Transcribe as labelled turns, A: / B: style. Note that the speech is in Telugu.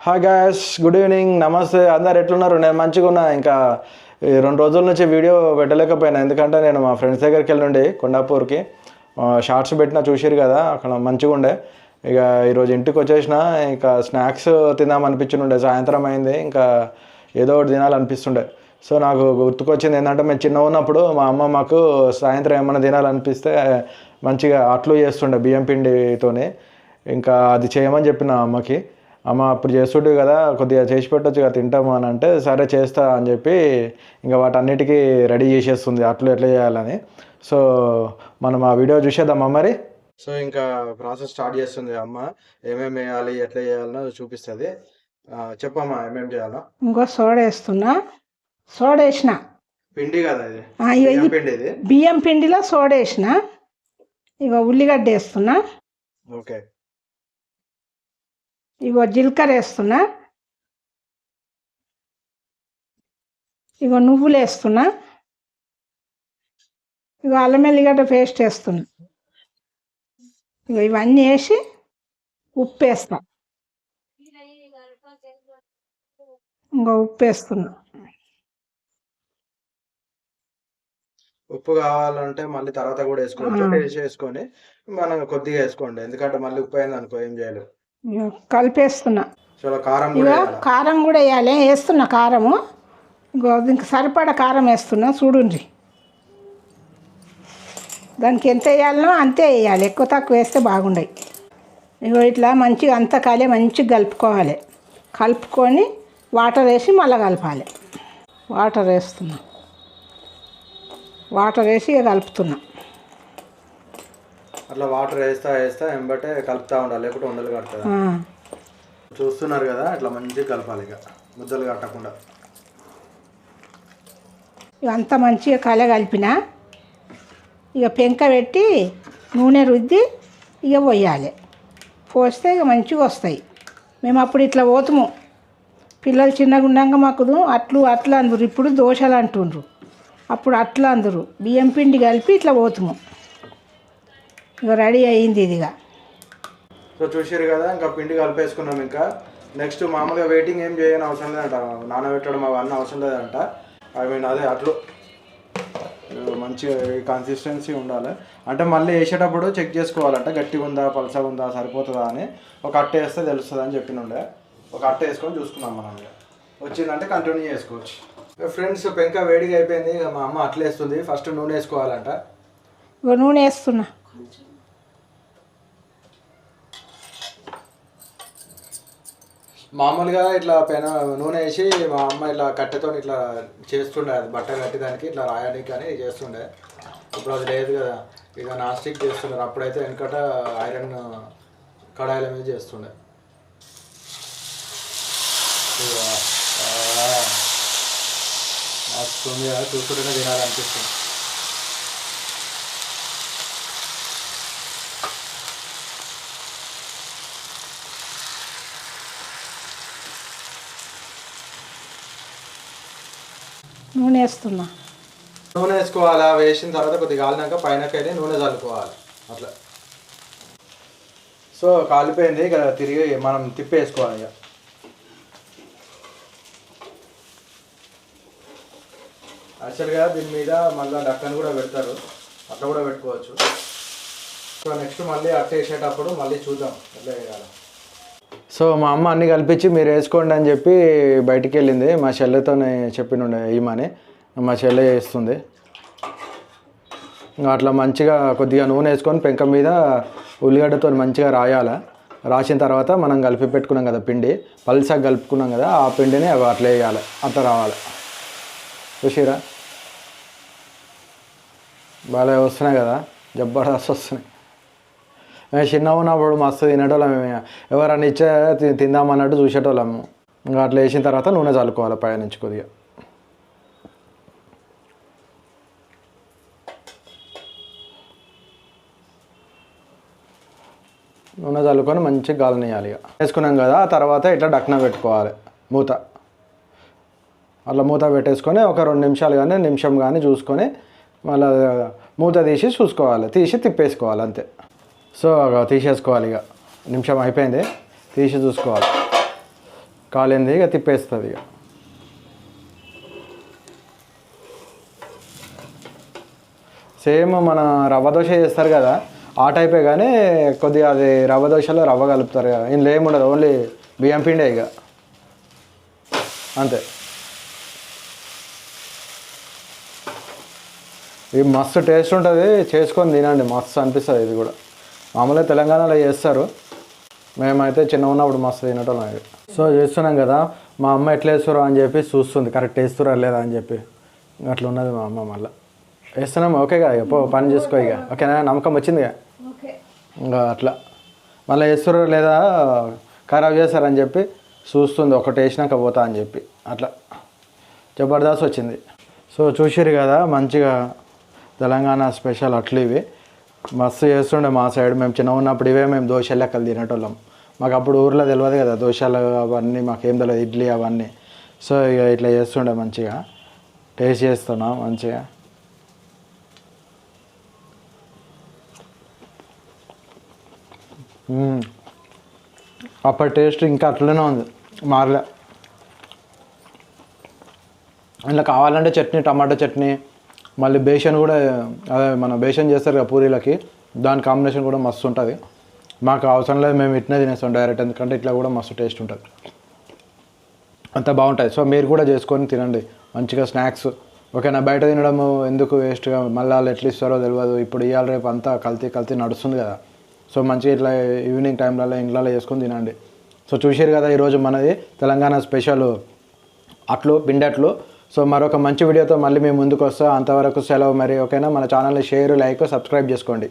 A: హాయ్ గాయస్ గుడ్ ఈవినింగ్ నమస్తే అందరు ఎట్లున్నారు? నేను మంచిగా ఉన్నా. ఇంకా ఈ రెండు రోజుల నుంచి వీడియో పెట్టలేకపోయినా. ఎందుకంటే నేను మా ఫ్రెండ్స్ దగ్గరికి వెళ్ళండి కొండాపూర్కి. షార్ట్స్ పెట్టినా చూసిరు కదా అక్కడ మంచిగా ఉండే. ఇక ఈరోజు ఇంటికి వచ్చేసిన. ఇంకా స్నాక్స్ తిందామనిపించుండే సాయంత్రం అయింది. ఇంకా ఏదో ఒకటి తినాలనిపిస్తుండే. సో నాకు గుర్తుకొచ్చింది ఏంటంటే మేము చిన్న ఉన్నప్పుడు మా అమ్మ మాకు సాయంత్రం ఏమైనా తినాలనిపిస్తే మంచిగా అట్లు చేస్తుండే బియ్యం పిండితోనే. ఇంకా అది చేయమని చెప్పిన అమ్మకి. అమ్మ అప్పుడు చేస్తుండే కదా కొద్దిగా చేసి పెట్టొచ్చు కదా తింటాము అని అంటే సరే చేస్తా అని చెప్పి ఇంకా వాటన్నిటికీ రెడీ చేసేస్తుంది అట్లు ఎట్లా చేయాలని. సో మనం ఆ వీడియో చూసేద్దామా మరి? సో ఇంకా ప్రాసెస్ స్టార్ట్ చేస్తుంది అమ్మ ఏమేమి వేయాలి ఎట్లా చేయాలనో చూపిస్తుంది. చెప్పమ్మా ఏమేమి చేయాలో.
B: ఇంకో సోడా వేస్తున్నా. సోడా వేసిన.
A: పిండి కదా ఇది పిండి ఇది.
B: బియ్యం పిండిలో సోడా వేసిన. ఇగో ఉల్లిగడ్డ వేస్తున్నా.
A: ఓకే.
B: ఇగో జీలకర్ర వేస్తున్నా ఇగో నువ్వులు వేస్తున్నా ఇగో అల్లం ఎల్లిగడ్డ పేస్ట్ వేస్తున్నా. ఇగో ఇవన్నీ వేసి ఉప్పు వేస్తా ఇంకో ఉప్పు వేస్తున్నా
A: ఉప్పు కావాలంటే మళ్ళీ తర్వాత కూడా వేసుకోవచ్చు. టేస్ట్ చేసుకొని మనం కొద్దిగా వేసుకోండి. ఎందుకంటే మళ్ళీ ఉప్పు అయింది అనుకో ఏం చేయాలి.
B: ఇగో కలిపేస్తున్నా.
A: చాలా కారం కూడా వేయాలి.
B: కారం కూడా వేయాలి. వేస్తున్నా కారము. ఇంకో దీనికి సరిపడా కారం వేస్తున్నా. చూడుండ్రి. దానికి ఎంత వేయాలనో అంతే వేయాలి. ఎక్కువ తక్కువ వేస్తే బాగుండయి. ఇగో ఇట్లా మంచిగా అంత కాలే మంచిగా కలుపుకోవాలి. కలుపుకొని వాటర్ వేసి మళ్ళీ కలపాలి. వాటర్ వేస్తున్నా. వాటర్ వేసి ఇక కలుపుతున్నా.
A: అట్లా వాటర్ వేస్తా వేస్తా ఎంబటే కలుపుతా ఉండాలి లేకుంటే ఉండలు కడుతుంది
B: ఆ,
A: చూస్తున్నారు కదా అట్లా మంచిగా కలపాలి ఇక ముద్దలు కట్టకుండా.
B: అంత మంచిగా కల కలిపిన ఇక పెంక పెట్టి నూనె రుద్ది ఇక పోయాలి. పోస్తే ఇక మంచిగా వస్తాయి. మేము అప్పుడు ఇట్లా పోతాము. పిల్లలు చిన్నగా ఉండగా మాకు అట్లు అట్లా అందురు. ఇప్పుడు దోశలు అంటుండ్రు. అప్పుడు అట్లా అందురు. బియ్యం పిండి కలిపి ఇట్లా పోతాము. రెడీ అయ్యింది ఇదిగా
A: సో చూసారు కదా ఇంకా పిండి కలిపేసుకున్నాం ఇంకా. నెక్స్ట్ మామూలుగా వెయిటింగ్ ఏం చేయని అవసరం లేదంట. నానబెట్టడం అవన్నీ అవసరం లేదంట. ఐ మీన్ అదే అట్లు మంచిగా కన్సిస్టెన్సీ ఉండాలి. అంటే మళ్ళీ వేసేటప్పుడు చెక్ చేసుకోవాలంట. గట్టిగా ఉందా పలసగా ఉందా సరిపోతుందా అని. ఒక అట్ట వేస్తే తెలుస్తుంది అని చెప్పినుండే. ఒక అట్ట వేసుకొని చూసుకున్నాం మనం ఇక. వచ్చిందంటే కంటిన్యూ చేసుకోవచ్చు. ఫ్రెండ్స్ పెంక వేడిగా అయిపోయింది. ఇక మా అమ్మ అట్లేస్తుంది. ఫస్ట్ నూనె వేసుకోవాలంట.
B: ఇక నూనె వేస్తున్నా.
A: మామూలుగా ఇట్లా పెన నూనె వేసి మా అమ్మ ఇట్లా కట్టెతో ఇట్లా చేస్తుండే అది బట్ట కట్టి దానికి ఇట్లా రాయడానికి అని చేస్తుండే. ఇప్పుడు అది లేదు కదా ఇక నాస్టిక్ చేస్తున్నారు అప్పుడైతే వెనకట ఐరన్ కడాయిల మీద చేస్తుండే. ఇక, కదా చూస్తుంటేనే తినాలనిపిస్తుంది.
B: నూనె వేస్తున్నా.
A: నూనె వేసుకోవాలా వేసిన తర్వాత కొద్దిగా కాలినాక పైనకైతే నూనె చల్లుకోవాలి. అట్లా. సో కాలిపోయింది ఇక తిరిగి మనం తిప్పేసుకోవాలి ఇక. యాక్చువల్గా దీని మీద మళ్ళీ డక్కన్ కూడా పెడతారు. అట్లా కూడా పెట్టుకోవచ్చు. సో నెక్స్ట్ మళ్ళీ అట్ట వేసేటప్పుడు మళ్ళీ చూద్దాం ఎట్లా వేయాలి సో మా అమ్మ అన్ని కల్పించి మీరు వేసుకోండి అని చెప్పి బయటికి వెళ్ళింది. మా చెల్లెతోనే చెప్పినుండే ఈమని మా చెల్లె వేస్తుంది. అట్లా మంచిగా కొద్దిగా నూనె వేసుకొని పెంక మీద ఉల్లిగడ్డతో మంచిగా రాయాలి. రాసిన తర్వాత మనం కలిపి పెట్టుకున్నాం కదా పిండి. పల్సగా కలుపుకున్నాం కదా ఆ పిండిని అవి అట్లా వేయాలి. అట్లా రావాలి. చూసిరా? బాగా వస్తున్నాయి కదా. జబర్దస్త్ వస్తున్నాయి. చిన్న ఉన్నప్పుడు మస్తు తినేటోళ్ళం ఎవరన్నా ఇచ్చే తిందామన్నట్టు చూసేటోళ్ళము ఇంకా అట్లా వేసిన తర్వాత నూనె చల్లుకోవాలి పైనుంచి కొద్దిగా. నూనె చల్లుకొని మంచిగా గాలనియాలి ఇక. వేసుకున్నాం కదా ఆ తర్వాత ఇట్లా డక్న పెట్టుకోవాలి. మూత. అట్లా మూత పెట్టేసుకొని ఒక రెండు నిమిషాలు కానీ నిమిషం కానీ చూసుకొని మళ్ళీ మూత తీసి చూసుకోవాలి. తీసి తిప్పేసుకోవాలి అంతే. సో తీసేసుకోవాలి ఇక నిమిషం అయిపోయింది. తీసి చూసుకోవాలి. కాలింది ఇక తిప్పేస్తుంది ఇక సేమ్ మన రవ్వ దోశ చేస్తారు కదా ఆ టైపే కానీ కొద్దిగా అది రవ్వ దోశలో రవ్వ కలుపుతారు కదా. ఇందులో ఏముండదు ఓన్లీ బియ్యం పిండే ఇక అంతే. ఇది మస్తు టేస్ట్ ఉంటుంది. చేసుకొని తినండి. మస్తు అనిపిస్తుంది ఇది కూడా. మామూలుగా తెలంగాణలో చేస్తారు. మేమైతే చిన్న ఉన్నప్పుడు మస్తు తినటం సో చేస్తున్నాం కదా మా అమ్మ ఎట్లా వేస్తారో అని చెప్పి చూస్తుంది. కరెక్ట్ వేస్తురా లేదా అని చెప్పి. అట్లా ఉన్నది మా అమ్మ మళ్ళీ. వేస్తున్నాం ఓకే కదా ఇక పో పని చేసుకో ఇక. ఓకేనా? నమ్మకం వచ్చిందిగా ఇంకా? అట్లా. మళ్ళీ వేస్తారో లేదా ఖరాబ్ చేస్తారని చెప్పి చూస్తుంది. ఒకటి వేసినాక పోతా అని చెప్పి. అట్లా. జబర్దస్త్ వచ్చింది. సో చూసిరు కదా మంచిగా తెలంగాణ స్పెషల్ అట్లు ఇవి. మస్తు చేస్తుండే మా సైడ్. మేము చిన్న ఉన్నప్పుడు ఇవే మేము దోశ లెక్కలు తినేటోళ్ళం. మాకు అప్పుడు ఊర్లో తెలియదు కదా దోశలు అవన్నీ మాకేం తెలియదు ఇడ్లీ అవన్నీ. సో ఇక ఇట్లా చేస్తుండే మంచిగా. టేస్ట్ చేస్తున్నాం మంచిగా. అప్పటి టేస్ట్ ఇంకా అట్లనే ఉంది. మారలే. ఇంట్లో కావాలంటే చట్నీ టమాటో చట్నీ మళ్ళీ బేషన్ కూడా అదే మన బేషన్ చేస్తారు కదా పూరీలకి దాని కాంబినేషన్ కూడా మస్తు ఉంటుంది. మాకు అవసరం లేదు మేము ఇట్నే తినేస్తాం డైరెక్ట్ ఎందుకంటే ఇట్లా కూడా మస్తు టేస్ట్ ఉంటుంది. అంత బాగుంటుంది. సో మీరు కూడా చేసుకొని తినండి. మంచిగా స్నాక్స్ ఓకేనా బయట తినడం ఎందుకు వేస్ట్గా మళ్ళీ వాళ్ళు ఎట్లా ఇస్తారో తెలియదు ఇప్పుడు ఇవాళ రేపు అంతా కల్తీ కల్తీ నడుస్తుంది కదా. సో మంచిగా ఇట్లా ఈవినింగ్ టైంలలో ఇంట్లో చేసుకొని తినండి. సో చూసారు కదా ఈరోజు మనది తెలంగాణ స్పెషల్ అట్లు పిండట్లు సో మరొక మంచి వీడియోతో మళ్ళీ మేము ముందుకు వస్తాం అంతవరకు సెలవు మరి ఓకేనా? మన ఛానల్ని షేర్ లైక్ సబ్స్క్రైబ్ చేసుకోండి.